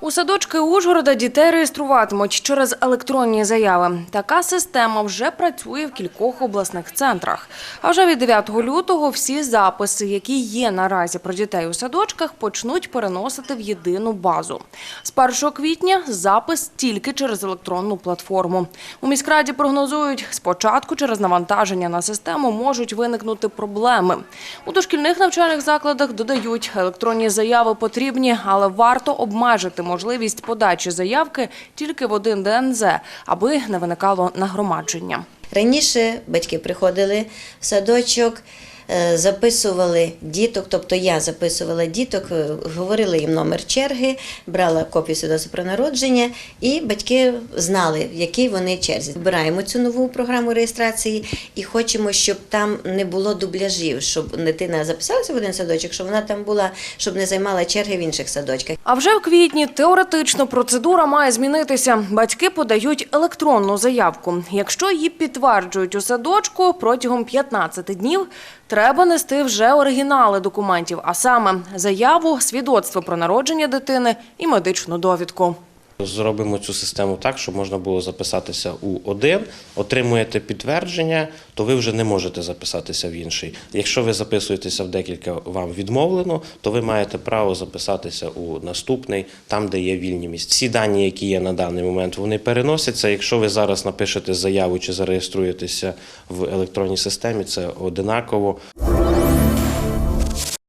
У садочки Ужгорода дітей реєструватимуть через електронні заяви. Така система вже працює в кількох обласних центрах. А вже від 9 лютого всі записи, які є наразі про дітей у садочках, почнуть переносити в єдину базу. З 1 квітня запис тільки через електронну платформу. У міськраді прогнозують, спочатку через навантаження на систему можуть виникнути проблеми. У дошкільних навчальних закладах додають, електронні заяви потрібні, але варто обмежити можливість подачі заявки тільки в один ДНЗ, аби не виникало нагромадження. Раніше батьки приходили в садочок, записували діток, тобто я записувала діток, е, говорила їм номер черги, брала копію свідоцтва про народження, і батьки знали, в якій вони черзі. Вибираємо цю нову програму реєстрації і хочемо, щоб там не було дубляжів, щоб дитина записалася в один садочок, щоб вона там була, щоб не займала черги в інших садочках. А вже в квітні теоретично процедура має змінитися. Батьки подають електронну заявку. Якщо її підтверджують у садочку протягом 15 днів, треба нести вже оригінали документів, а саме заяву, свідоцтво про народження дитини і медичну довідку. Зробимо цю систему так, щоб можна було записатися у один, отримуєте підтвердження, то ви вже не можете записатися в інший. Якщо ви записуєтеся в декілька, вам відмовлено, то ви маєте право записатися у наступний, там, де є вільні місця. Всі дані, які є на даний момент, вони переносяться. Якщо ви зараз напишете заяву чи зареєструєтеся в електронній системі, це одинаково.